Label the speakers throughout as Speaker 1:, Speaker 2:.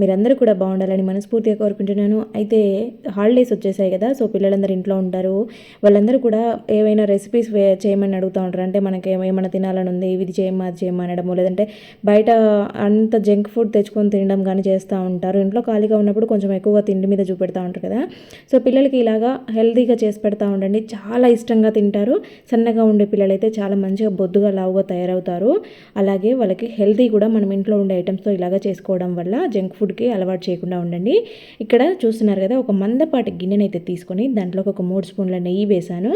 Speaker 1: మీరందరూ కూడా బాగుండాలని మనస్ఫూర్తిగా కోరుకుంటున్నాను. అయితే హాలిడేస్ వచ్చేసాయి కదా సో పిల్లలందరూ ఇంట్లో ఉంటారు. వాళ్ళందరూ కూడా ఏవైనా రెసిపీస్ చేయమని అడుగుతూ ఉంటారు? అంటే మనకి ఏమైనా తినాలని ఉంది ఇది చేయమా అది చేయమా అనడము లేదంటే బయట అంత జంక్ ఫుడ్ తెచ్చుకొని తినడం కానీ చేస్తూ ఉంటారు. ఇంట్లో ఖాళీగా ఉన్నప్పుడు కొంచెం ఎక్కువగా తిండి మీద చూపెడతా ఉంటారు కదా. సో పిల్లలకి ఇలాగా హెల్తీగా చేసి పెడతా ఉండండి. చాలా ఇష్టంగా తింటారు. సన్నగా ఉండే పిల్లలైతే చాలా మంచిగా బొద్దుగా లావుగా తయారవుతారు. అలాగే వాళ్ళకి హెల్తీ కూడా మనం ఇంట్లో ఉండే ఐటమ్స్తో ఇలాగా చేసుకోవడం వల్ల జంక్ ఫుడ్ ఫుడ్కి అలవాటు చేయకుండా ఉండండి. ఇక్కడ చూస్తున్నారు కదా ఒక మందపాటి గిన్నెనైతే తీసుకొని దాంట్లోకి ఒక మూడు స్పూన్ల నెయ్యి వేశాను.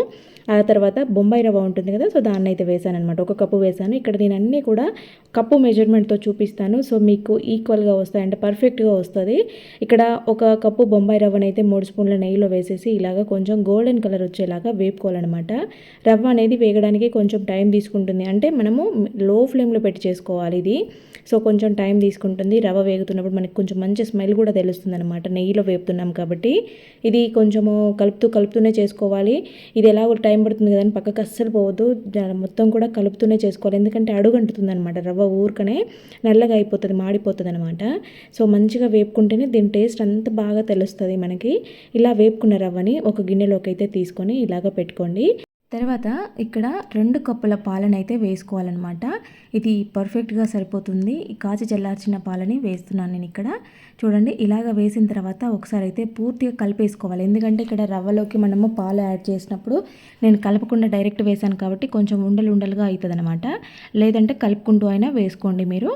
Speaker 1: ఆ తర్వాత బొంబాయి రవ్వ ఉంటుంది కదా సో దాన్ని అయితే వేశాను అనమాట ఒక కప్పు వేసాను ఇక్కడ నేను అన్నీ కూడా కప్పు మెజర్మెంట్తో చూపిస్తాను. సో మీకు ఈక్వల్గా వస్తాయి అంటే పర్ఫెక్ట్గా వస్తుంది. ఇక్కడ ఒక కప్పు బొంబాయి రవ్వనైతే మూడు స్పూన్ల నెయ్యిలో వేసేసి ఇలాగ కొంచెం గోల్డెన్ కలర్ వచ్చేలాగా వేపుకోవాలన్నమాట. రవ్వ అనేది వేగడానికి కొంచెం టైం తీసుకుంటుంది. అంటే మనము లో ఫ్లేమ్లో పెట్టి చేసుకోవాలి ఇది. సో కొంచెం టైం తీసుకుంటుంది. రవ్వ వేగుతున్నప్పుడు మనకి కొంచెం మంచి స్మెల్ కూడా తెలుస్తుంది అనమాట నెయ్యిలో వేపుతున్నాం కాబట్టి ఇది కొంచెము కలుపుతూ కలుపుతూనే చేసుకోవాలి. ఇది ఎలా టైం పడుతుంది కదని పక్కకు అస్సలు పోవద్దు. మొత్తం కూడా కలుపుతూనే చేసుకోవాలి. ఎందుకంటే అడుగంటుతుంది అనమాట రవ్వ ఊరికనే నల్లగా అయిపోతుంది మాడిపోతుంది అనమాట సో మంచిగా వేపుకుంటేనే దీని టేస్ట్ అంత బాగా తెలుస్తుంది మనకి. ఇలా వేపుకున్న రవ్వని ఒక గిన్నెలోకి అయితే తీసుకొని ఇలాగ పెట్టుకోండి. తర్వాత ఇక్కడ రెండు కప్పుల పాలనైతే వేసుకోవాలన్నమాట. ఇది పర్ఫెక్ట్గా సరిపోతుంది. కాచి చల్లార్చిన పాలని వేస్తున్నాను నేను ఇక్కడ. చూడండి ఇలాగ వేసిన తర్వాత ఒకసారి అయితే పూర్తిగా కలిపేసుకోవాలి. ఎందుకంటే ఇక్కడ రవ్వలోకి మనము పాలు యాడ్ చేసినప్పుడు నేను కలపకుండా డైరెక్ట్ వేసాను కాబట్టి కొంచెం ఉండలు ఉండలుగా అవుతుంది అనమాట లేదంటే కలుపుకుంటూ అయినా వేసుకోండి మీరు.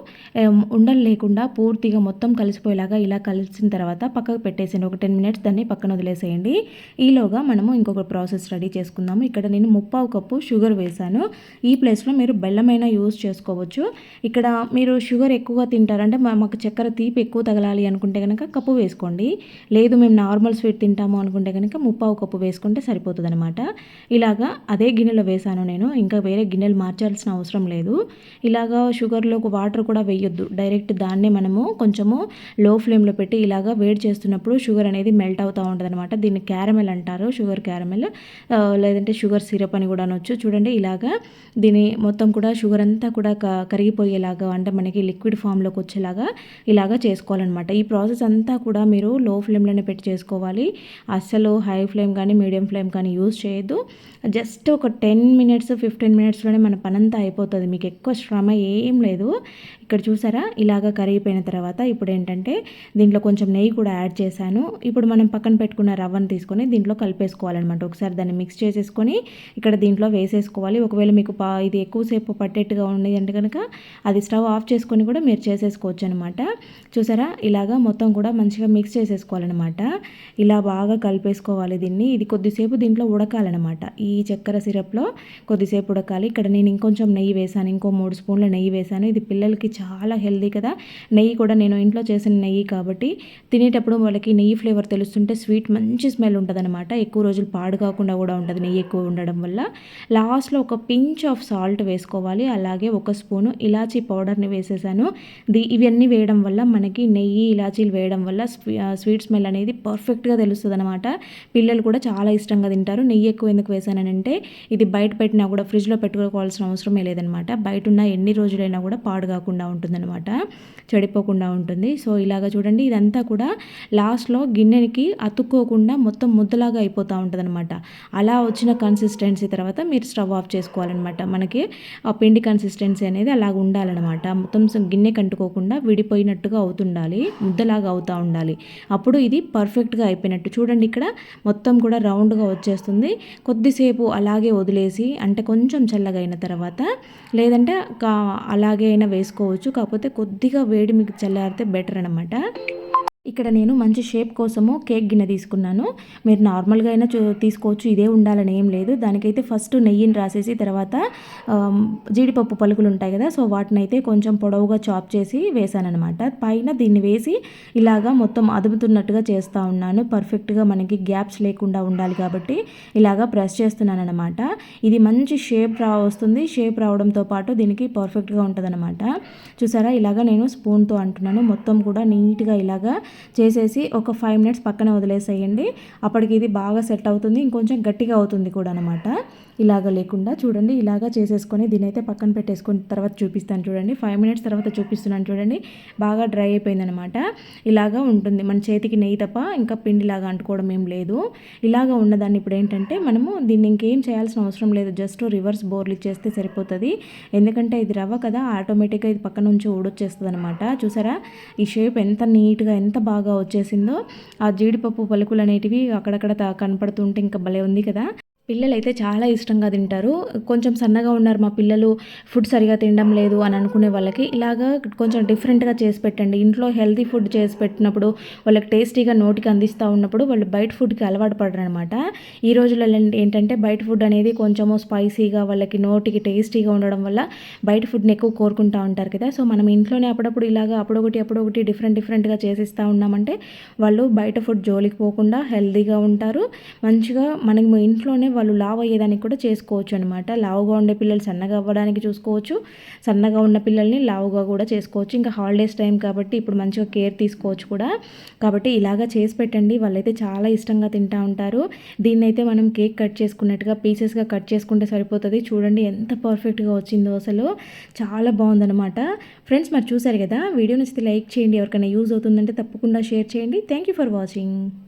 Speaker 1: ఉండలు లేకుండా పూర్తిగా మొత్తం కలిసిపోయేలాగా ఇలా కలిసిన తర్వాత పక్కకు పెట్టేసేయండి. ఒక టెన్ మినిట్స్ దాన్ని పక్కన వదిలేసేయండి. ఈలోగా మనము ఇంకొక ప్రాసెస్ రెడీ చేసుకుందాము. ఇక్కడ నేను ముప్పావు కప్పు షుగర్ వేసాను ఈ ప్లేస్లో మీరు బెల్లమైనా యూస్ చేసుకోవచ్చు. ఇక్కడ మీరు షుగర్ ఎక్కువగా తింటారంటే మాకు చక్కెర తీపి ఎక్కువ తగలాలి అనుకుంటే కనుక కప్పు వేసుకోండి. లేదు మేము నార్మల్ స్వీట్ తింటాము అనుకుంటే కనుక ముప్పావు కప్పు వేసుకుంటే సరిపోతుంది అనమాట ఇలాగా అదే గిన్నెలో వేసాను నేను. ఇంకా వేరే గిన్నెలు మార్చాల్సిన అవసరం లేదు. ఇలాగా షుగర్లో వాటర్ కూడా వేయొద్దు. డైరెక్ట్ దాన్నే మనము కొంచెము లో ఫ్లేమ్లో పెట్టి ఇలాగా వేడి చేస్తున్నప్పుడు షుగర్ అనేది మెల్ట్ అవుతూ ఉంటుంది అనమాట దీన్ని క్యారమెల్ అంటారు. Sugar caramel. లేదంటే షుగర్ సిరప్ అని కూడా అనొచ్చు. చూడండి ఇలాగా దీని మొత్తం కూడా షుగర్ అంతా కూడా కరిగిపోయేలాగా అంటే మనకి లిక్విడ్ ఫామ్లోకి వచ్చేలాగా ఇలాగా చేసుకోవాలన్నమాట. ఈ ప్రాసెస్ అంతా కూడా మీరు లో ఫ్లేమ్లోనే పెట్టి చేసుకోవాలి. అస్సలు హై ఫ్లేమ్ కానీ మీడియం ఫ్లేమ్ కానీ యూజ్ చేయొద్దు. జస్ట్ ఒక టెన్ మినిట్స్ ఫిఫ్టీన్ మినిట్స్లోనే మన పనంతా అయిపోతుంది. మీకు ఎక్కువ శ్రమ ఏం లేదు. ఇక్కడ చూసారా? ఇలాగ కరిగిపోయిన తర్వాత ఇప్పుడు ఏంటంటే దీంట్లో కొంచెం నెయ్యి కూడా యాడ్ చేశాను. ఇప్పుడు మనం పక్కన పెట్టుకున్న రవ్వను తీసుకొని దీంట్లో కలిపేసుకోవాలన్నమాట. ఒకసారి దాన్ని మిక్స్ చేసేసుకొని ఇక్కడ దీంట్లో వేసేసుకోవాలి. ఒకవేళ మీకు పా ఇది ఎక్కువసేపు పట్టేట్టుగా ఉండేది అంటే కనుక అది స్టవ్ ఆఫ్ చేసుకొని కూడా మీరు చేసేసుకోవచ్చు అనమాట చూసారా? ఇలాగా మొత్తం కూడా మంచిగా మిక్స్ చేసేసుకోవాలన్నమాట. ఇలా బాగా కలిపేసుకోవాలి దీన్ని. ఇది కొద్దిసేపు దీంట్లో ఉడకాలన్నమాట. ఈ చక్కెర సిరప్లో కొద్దిసేపు ఉడకాలి. ఇక్కడ నేను ఇంకొంచెం నెయ్యి వేసాను ఇంకో మూడు స్పూన్ల నెయ్యి వేసాను ఇది పిల్లలకి చాలా హెల్దీ కదా. నెయ్యి కూడా నేను ఇంట్లో చేసిన నెయ్యి కాబట్టి తినేటప్పుడు వాళ్ళకి నెయ్యి ఫ్లేవర్ తెలుస్తుంటే స్వీట్ మంచి స్మెల్ ఉంటుందన్నమాట. ఎక్కువ రోజులు పాడు కాకుండా కూడా ఉంటుంది నెయ్యి ఎక్కువ ఉండడం వల్ల. లాస్ట్లో ఒక పించ్ ఆఫ్ సాల్ట్ వేసుకోవాలి. అలాగే ఒక స్పూను ఇలాచీ పౌడర్ని వేసేసాను. ది ఇవన్నీ వేయడం వల్ల మనకి నెయ్యి ఇలాచీలు వేయడం వల్ల స్వీట్ స్మెల్ అనేది పర్ఫెక్ట్గా తెలుస్తుంది అనమాట పిల్లలు కూడా చాలా ఇష్టంగా తింటారు. నెయ్యి ఎక్కువ ఎందుకు వేసానంటే ఇది బయట పెట్టినా కూడా ఫ్రిడ్జ్లో పెట్టుకోవాల్సిన అవసరమే లేదనమాట బయట ఉన్న ఎన్ని రోజులైనా కూడా పాడు కాకుండా ఉంటుందన్నమాట. చెడిపోకుండా ఉంటుంది. సో ఇలాగ చూడండి ఇదంతా కూడా లాస్ట్లో గిన్నెకి అతుక్కోకుండా మొత్తం ముద్దలాగా అయిపోతూ ఉంటుందన్నమాట. అలా వచ్చిన కన్సిస్టెన్సీ తర్వాత మీరు స్టవ్ ఆఫ్ చేసుకోవాలన్నమాట. మనకి ఆ పిండి కన్సిస్టెన్సీ అనేది అలాగ ఉండాలన్నమాట. మొత్తం గిన్నె కంటుకోకుండా విడిపోయినట్టుగా అవుతుండాలి ముద్దలాగా అవుతూ ఉండాలి. అప్పుడు ఇది పర్ఫెక్ట్గా అయిపోయినట్టు. చూడండి ఇక్కడ మొత్తం కూడా రౌండ్గా వచ్చేస్తుంది. కొద్దిసేపు అలాగే వదిలేసి అంటే కొంచెం చల్లగా అయిన తర్వాత లేదంటే అలాగే అయినా వేసుకోవచ్చు. కాకపోతే కొద్దిగా వేడి మీకు చల్లారితే బెటర్ అనమాట ఇక్కడ నేను మంచి షేప్ కోసము కేక్ గిన్నె తీసుకున్నాను. మీరు నార్మల్గా అయినా తీసుకోవచ్చు. ఇదే ఉండాలని ఏం లేదు. దానికైతే ఫస్ట్ నెయ్యిని రాసేసి తర్వాత జీడిపప్పు పలుకులు ఉంటాయి కదా సో వాటిని అయితే కొంచెం పొడవుగా చాప్ చేసి వేసానమాట పైన దీన్ని వేసి ఇలాగా మొత్తం అదుపుతున్నట్టుగా చేస్తూ ఉన్నాను. పర్ఫెక్ట్గా మనకి గ్యాప్స్ లేకుండా ఉండాలి కాబట్టి ఇలాగా ప్రెస్ చేస్తున్నానమాట ఇది మంచి షేప్ రా వస్తుంది. షేప్ రావడంతో పాటు దీనికి పర్ఫెక్ట్గా ఉంటుందనమాట చూసారా? ఇలాగా నేను స్పూన్తో అంటున్నాను. మొత్తం కూడా నీట్గా ఇలాగా చేసేసి ఒక ఫైవ్ మినిట్స్ పక్కన వదిలేసేయండి. అప్పటికి ఇది బాగా సెట్ అవుతుంది. ఇంకొంచెం గట్టిగా అవుతుంది కూడా అనమాట ఇలాగ లేకుండా చూడండి. ఇలాగా చేసేసుకొని దీని అయితే పక్కన పెట్టేసుకొని తర్వాత చూపిస్తాను చూడండి. ఫైవ్ మినిట్స్ తర్వాత చూపిస్తున్నాను చూడండి. బాగా డ్రై అయిపోయింది అనమాట ఇలాగా ఉంటుంది. మన చేతికి నెయ్యి తప్ప ఇంకా పిండిలాగా అంటుకోవడం ఏం లేదు. ఇలాగ ఉన్నదాన్ని ఇప్పుడు ఏంటంటే మనము దీన్ని ఇంకేం చేయాల్సిన అవసరం లేదు. జస్ట్ రివర్స్ బోర్లు ఇచ్చేస్తే సరిపోతుంది. ఎందుకంటే ఇది రవ్వ కదా ఆటోమేటిక్గా ఇది పక్క నుంచి ఊడొచ్చేస్తుంది అనమాట చూసారా? ఈ షేప్ ఎంత నీట్గా ఎంత బాగా వచ్చేసిందో. ఆ జీడిపప్పు పలుకులు అనేటివి అక్కడక్కడ కనపడుతుంటే ఇంకా భలే ఉంది కదా. పిల్లలైతే చాలా ఇష్టంగా తింటారు. కొంచెం సన్నగా ఉన్నారు మా పిల్లలు ఫుడ్ సరిగా తినడం లేదు అని అనుకునే వాళ్ళకి ఇలాగా కొంచెం డిఫరెంట్గా చేసి పెట్టండి. ఇంట్లో హెల్తీ ఫుడ్ చేసి పెట్టినప్పుడు వాళ్ళకి టేస్టీగా నోటికి అందిస్తూ ఉన్నప్పుడు వాళ్ళు బయట ఫుడ్కి అలవాటు పడరు అనమాట ఈ రోజులలో ఏంటంటే బయట ఫుడ్ అనేది కొంచెము స్పైసీగా వాళ్ళకి నోటికి టేస్టీగా ఉండడం వల్ల బయట ఫుడ్ని ఎక్కువ కోరుకుంటూ ఉంటారు కదా. సో మనం ఇంట్లోనే అప్పుడప్పుడు ఇలాగా అప్పుడొకటి అప్పుడొకటి డిఫరెంట్ డిఫరెంట్గా చేసిస్తూ ఉన్నామంటే వాళ్ళు బయట ఫుడ్ జోలికి పోకుండా హెల్తీగా ఉంటారు. మంచిగా మనకి ఇంట్లోనే వాళ్ళు లావు అయ్యేదానికి కూడా చేసుకోవచ్చు అనమాట లావుగా ఉండే పిల్లలు సన్నగా అవ్వడానికి చూసుకోవచ్చు. సన్నగా ఉన్న పిల్లల్ని లావుగా కూడా చేసుకోవచ్చు. ఇంకా హాలిడేస్ టైం కాబట్టి ఇప్పుడు మంచిగా కేర్ తీసుకోవచ్చు కూడా. కాబట్టి ఇలాగా చేసి పెట్టండి. వాళ్ళైతే చాలా ఇష్టంగా తింటూ ఉంటారు. దీన్ని అయితే మనం కేక్ కట్ చేసుకున్నట్టుగా పీసెస్గా కట్ చేసుకుంటే సరిపోతుంది. చూడండి ఎంత పర్ఫెక్ట్గా వచ్చిందో అసలు. చాలా బాగుందనమాట ఫ్రెండ్స్ మరి చూసారు కదా? వీడియో నచ్చితే లైక్ చేయండి. ఎవరికైనా యూజ్ అవుతుందంటే తప్పకుండా షేర్ చేయండి. Thank you for watching